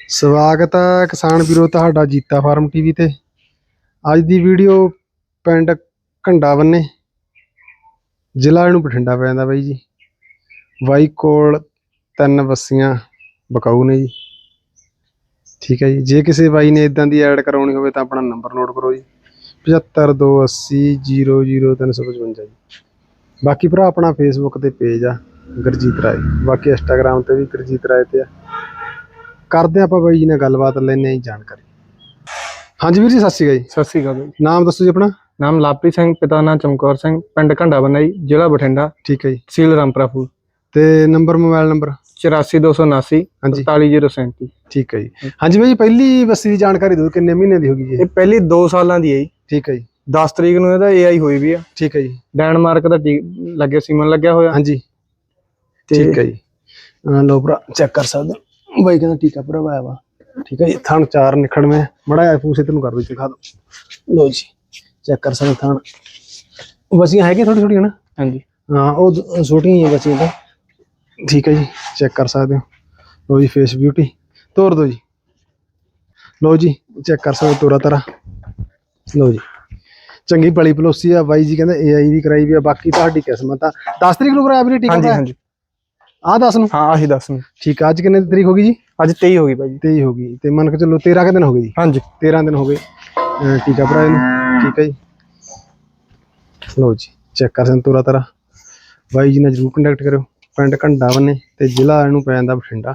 ਸਵਾਗਤ ਹੈ ਕਿਸਾਨ ਵੀਰੋ ਤੁਹਾਡਾ ਜੀਤਾ ਫਾਰਮ ਟੀਵੀ ਤੇ। ਅੱਜ ਦੀ ਵੀਡੀਓ ਪਿੰਡ ਘੰਡਾ ਬੰਨੇ। ਜ਼ਿਲ੍ਹਾ ਇਹਨੂੰ ਬਠਿੰਡਾ ਪੈ ਜਾਂਦਾ ਬਾਈ ਜੀ। ਬਾਈ ਕੋਲ ਤਿੰਨ ਬੱਸੀਆਂ ਬਕਾਊ ਨੇ ਜੀ। ਠੀਕ ਹੈ ਜੀ, ਜੇ ਕਿਸੇ ਬਾਈ ਨੇ ਇਦਾਂ ਦੀ ਐਡ ਕਰਾਉਣੀ ਹੋਵੇ ਤਾਂ ਆਪਣਾ ਨੰਬਰ ਨੋਟ ਕਰੋ ਜੀ। 7528000355 ਜੀ। ਬਾਕੀ ਭਰਾ ਆਪਣਾ ਫੇਸਬੁੱਕ ਤੇ ਪੇਜ ਆ, ਗੁਰਜੀਤ ਰਾਏ। ਬਾਕੀ ਇੰਸਟਾਗ੍ਰam ਤੇ ਵੀ ਗੁਰਜੀਤ ਰਾਏ ਤੇ ਆ। ਕਰਦੇ ਆਪਾਂ ਬਾਈ ਜੀ ਨਾਲ ਗੱਲਬਾਤ ਲੈਣੇ ਆਂ ਜਾਣਕਾਰੀ। ਹਾਂਜੀ ਵੀਰ ਜੀ ਸਤਿ ਸ਼੍ਰੀ ਅਕਾਲ ਜੀ। ਸਤਿ ਸ੍ਰੀ ਅਕਾਲ ਜੀ ਨਾਮ ਦੱਸੋ ਜੀ ਆਪਣਾ? ਨਾਮ ਲਾਪਰੀ ਸਿੰਘ ਪਿਤਾ ਨਾਮ ਚਮਕੌਰ ਸਿੰਘ ਪਿੰਡ ਘੰਡਾ ਬੰਨਾ ਜੀ ਜ਼ਿਲ੍ਹਾ ਬਠਿੰਡਾ। ਠੀਕ ਹੈ ਜੀ। ਤਹਿਸੀਲ ਰਾਮਪੁਰਾ ਫੂਲ। ਤੇ ਨੰਬਰ ਮੋਬਾਈਲ ਨੰਬਰ? 84279 ਹਾਂਜੀ। 44037 ਠੀਕ ਹੈ ਜੀ। ਹਾਂਜੀ ਬਾਈ ਜੀ ਪਹਿਲੀ ਬੱਸੀ ਦੀ ਜਾਣਕਾਰੀ ਦਿਓ ਕਿੰਨੇ ਮਹੀਨੇ ਦੀ ਹੋਗੀ ਜੀ ਇਹ? ਇਹ ਪਹਿਲੀ 2 ਸਾਲਾਂ ਦੀ ਹੈ ਜੀ। ਠੀਕ ਹੈ ਜੀ। 10 ਤਰੀਕ ਨੂੰ ਇਹਦਾ ਏਆਈ ਹੋਈ ਵੀ ਆ। ਠੀਕ ਹੈ ਜੀ। ਡੈਨਮਾਰਕ ਦਾ ਟੀ- ਲੱਗਿਆ ਸੀਮਨ ਲੱਗਿਆ ਹੋਇਆ। ਹਾਂਜੀ। ਤੇ ਠੀਕ ਹੈ ਜੀ। ਅਹ ਲਓ ਭਰਾ ਚੈੱਕ ਕਰ ਸਕਦੇ ਹੋ। ਬਾਈ ਕਹਿੰਦਾ ਟੀਕਾ ਭਰਵਾਇਆ ਵਾ। ਠੀਕ ਹੈ ਜੀ ਥਣ ਚਾਰ ਨਿਖੜਵੇਂ। ਮੜਾ ਆ ਪੂਸੇ ਤੈਨੂੰ ਕਰ ਦੋ ਦਿਖਾ ਦੋ। ਲਓ ਜੀ ਚੈੱਕ ਕਰ ਸਕਦੇ ਥਣ। ਬਸੀਆਂ ਹੈਗੀਆਂ ਥੋੜੀ ਥੋੜੀਆਂ ਨਾ? ਹਾਂਜੀ। ਹਾਂ ਉਹ ਦ- ਛੋਟੀਆਂ ਹੀ ਆ ਬੱਚੀਆਂ ਤਾਂ। ਠੀਕ ਹੈ ਜੀ ਚੈੱਕ ਕਰ ਸਕਦੇ ਹੋ। ਲਓ ਜੀ ਫੇਸ ਬਿਊਟੀ ਤੋਰ ਦਿਓ ਜੀ। ਲਓ ਜੀ ਚੈੱਕ ਕਰ ਸਕਦੇ ਹੋ ਤੋਰਾ ਤਰਾ। ਲਓ ਜੀ। ਚੰਗੀ ਪਲੀ ਪਲੋਸੀ ਆ। ਬਾਈ ਜੀ ਕਹਿੰਦੇ ਏਆਈ ਵੀ ਕਰਾਈ ਵੀ ਆ ਬਾਕੀ ਤੁਹਾਡੀ ਕਿਸਮਤ ਆ। 10 ਤਰੀਕ ਨੂੰ ਕਰਾਇਆ ਵੀਰੇ ਟੀਕਾ ਹਾਂਜੀ ਹਾਂਜੀ। ਆ 10 ਨੂੰ? ਹਾਂ ਆਹੀ 10 ਨੂੰ। ਠੀਕ ਆ ਅੱਜ ਕਿੰਨੇ ਦੀ ਤਰੀਕ ਹੋ ਗਈ ਜੀ? ਅੱਜ 23 ਹੋ ਗਈ ਭਾਈ। 23 ਹੋ ਗਈ। ਤੇ ਮੰਨ ਕੇ ਚੱਲੋ 13 ਕੁ ਦਿਨ ਹੋ ਗਏ ਜੀ? ਹਾਂਜੀ। 13 ਦਿਨ ਹੋ ਗਏ। ਅਹ ਟੀਕਾ ਭਰਾਏ ਨੂੰ ਠੀਕ ਹੈ ਜੀ। ਲਓ ਜੀ ਚੈੱਕ ਕਰ ਸਕਦੇ ਤੋਰਾ ਤਰਾ। ਬਾਈ ਜੀ ਨਾਲ ਜਰੂਰ ਕੰਟੈਕਟ ਕਰਿਓ। ਪਿੰਡ ਘੰਡਾ ਬੰਨੇ ਤੇ ਜ਼ਿਲ੍ਹਾ ਇਹਨੂੰ ਪੈ ਜਾਂਦਾ ਬਠਿੰਡਾ।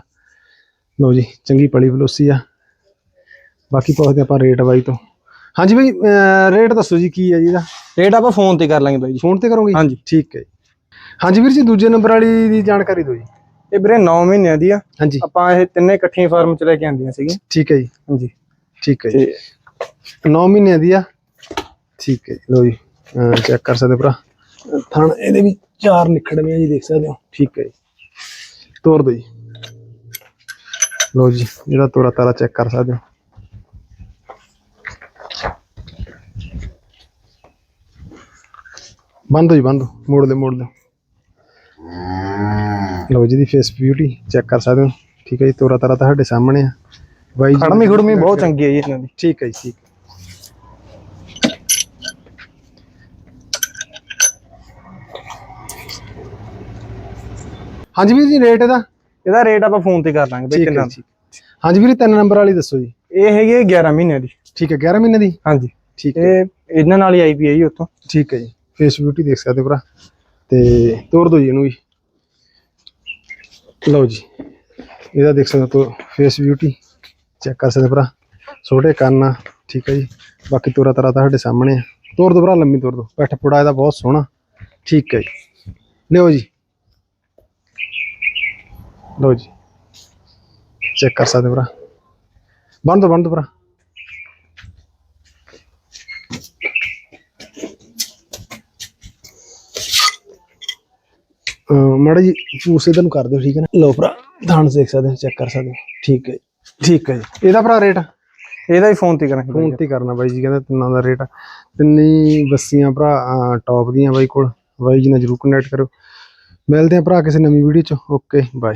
ਲਓ ਜੀ ਚੰਗੀ ਪਲੀ ਫਲੋਸੀ ਆ। ਬਾਕੀ ਪੁੱਛਦੇ ਆਪਾਂ ਰੇਟ ਬਾਈ ਤੋਂ। ਹਾਂਜੀ ਬਾਈ ਅਹ ਰੇਟ ਦੱਸੋ ਜੀ ਕੀ ਹੈ ਜੀ ਇਹਦਾ? ਰੇਟ ਆਪਾਂ ਫੋਨ ਤੇ ਕਰ ਲਾਂਗੇ ਭਾਈ ਜੀ। ਫੋਨ ਤੇ ਕਰੋਗੇ ਹਾਂਜੀ। ਠੀਕ ਹੈ ਜੀ। ਹਾਂਜੀ ਵੀਰ ਜੀ ਦੂਜੇ ਨੰਬਰ ਵਾਲੀ ਦੀ ਜਾਣਕਾਰੀ ਦਿਓ ਜੀ। ਇਹ ਵੀਰੇ 9 ਮਹੀਨਿਆਂ ਦੀ ਆ। ਹਾਂਜੀ। ਆਪਾਂ ਇਹ ਤਿੰਨੇ ਇਕੱਠੀਆਂ ਫਾਰਮ ਚ ਲੈ ਕੇ ਆਂਦੀਆਂ ਸੀਗੀਆਂ। ਠੀਕ ਹੈ ਜੀ। ਹਾਂਜੀ। ਠੀਕ ਹੈ ਜੀ। ਤੇ 9 ਮਹੀਨਿਆਂ ਦੀ ਆ। ਠੀਕ ਹੈ ਲਓ ਜੀ ਚੈੱਕ ਕਰ ਸਕਦੇ ਭਰਾ। ਥਣ ਇਹਦੇ ਵੀ ਚਾਰ ਨਿਖੜਵੇਂ ਆ ਜੀ ਦੇਖ ਸਕਦੇ ਹੋ। ਠੀਕ ਹੈ ਜੀ। ਤੋੜ ਦਿਓ ਜੀ। ਲਓ ਜੀ ਇਹਦਾ ਤੋਰਾ ਤਾਰਾ ਚੈੱਕ ਕਰ ਸਕਦੇ ਹੋ। ਬੰਦ ਜੀ ਬੰਦ। ਮੋੜ ਦੇ ਮੋੜ ਦੇ ਲਓ ਜੀ ਦੀ ਫੇਸ ਬਿਊਟੀ ਚੈੱਕ ਕਰ ਸਕਦੇ ਹੋ। ਠੀਕ ਹੈ ਜੀ ਤੋਰਾ ਤਾਰਾ ਤੁਹਾਡੇ ਸਾਹਮਣੇ ਆ। ਬਾਈ ਜੀ ਖੜਮੀ ਖੁੜਮੀ ਬਹੁਤ ਚੰਗੀ ਹੈ ਜੀ ਇਹਨਾਂ ਦੀ। ਠੀਕ ਹੈ ਜੀ ਠੀਕ ਹਾਂਜੀ ਵੀਰ ਜੀ ਰੇਟ ਇਹਦਾ? ਇਹਦਾ ਰੇਟ ਆਪਾਂ ਫੋਨ ਤੇ ਕਰ ਲਾਂਗੇ ਹੈ ਕਿੰਨਾ ਹਾਂਜੀ ਵੀਰ ਤਿੰਨ ਨੰਬਰ ਵਾਲੀ ਦੱਸੋ ਜੀ। ਇਹ ਹੈਗੀ ਹੈ 11 ਮਹੀਨਿਆਂ ਦੀ। ਠੀਕ ਹੈ 11 ਮਹੀਨੇ ਦੀ? ਹਾਂਜੀ। ਠੀਕ ਹੈ। ਇਹ ਇਹਨਾਂ ਨਾਲ ਹੀ ਆਈਪੀ ਹੈ ਜੀ ਉੱਥੋਂ। ਠੀਕ ਹੈ ਜੀ ਫੇਸ ਬਿਊਟੀ ਦੇਖ ਸਕਦੇ ਹੋ ਭਰਾ। ਤੇ ਤੋੜ ਦਿਓ ਜੀ ਇਹਨੂੰ ਵੀ। ਲਓ ਜੀ, ਇਹਦਾ ਦੇਖ ਸਕਦੇ ਹੋ ਤੋ ਫੇਸ ਬਿਊਟੀ ਚੈੱਕ ਕਰ ਸਕਦੇ ਭਰਾ। ਛੋਟੇ ਕੰਨ ਆ, ਠੀਕ ਹੈ ਜੀ। ਬਾਕੀ ਤੋਰਾ ਤਰਾ ਸਾਡੇ ਸਾਹਮਣੇ ਆ। ਤੋੜ ਦੋ ਭਰਾ, ਲੰਮੀ ਤੋੜ ਦੋ। ਪੈਠ ਪੁੜਾ ਇਹਦਾ ਬਹੁਤ ਸੋਹਣਾ। ਠੀਕ ਹੈ ਜੀ। ਲਿਓ ਜੀ। ਲਓ ਜੀ। ਚੈੱਕ ਕਰ ਸਕਦੇ ਹੋ ਭਰਾ। ਬੰਦ ਦੋ ਬੰਦ ਦੋ ਭਰਾ। ਮੜਾ ਜੀ ਪੂਸ ਇਧਰ ਨੂੰ ਕਰ ਦਿਓ ਠੀਕ ਹੈ ਨਾ? ਲਓ ਭਰਾ ਧਾਨ ਦੇਖ ਸਕਦੇ ਹੋ ਚੈੱਕ ਕਰ ਸਕਦੇ ਹੋ। ਠੀਕ ਹੈ ਠੀਕ ਹੈ ਜੀ। ਇਹਦਾ ਭਰਾ ਰੇਟ ਇਹਦਾ ਹੀ ਫੋਨ ਤੇ ਕਰਾਂਗੇ ਫੋਨ ਤੇ ਕਰਨਾ ਬਾਈ ਜੀ ਕਹਿੰਦਾ ਤਿੰਨਾਂ ਦਾ ਰੇਟ ਤਿੰਨੀ ਬੱਸੀਆਂ ਭਰਾ ਟੌਪ ਦੀਆਂ ਬਾਈ ਕੋਲ। ਬਾਈ ਜੀ ਨਾਲ ਜਰੂਰ ਕੰਟੈਕਟ ਕਰੋ ਮਿਲਦੇ ਆ ਭਰਾ ਕਿਸੇ ਨਵੀਂ ਵੀਡੀਓ ਚ। Okay bye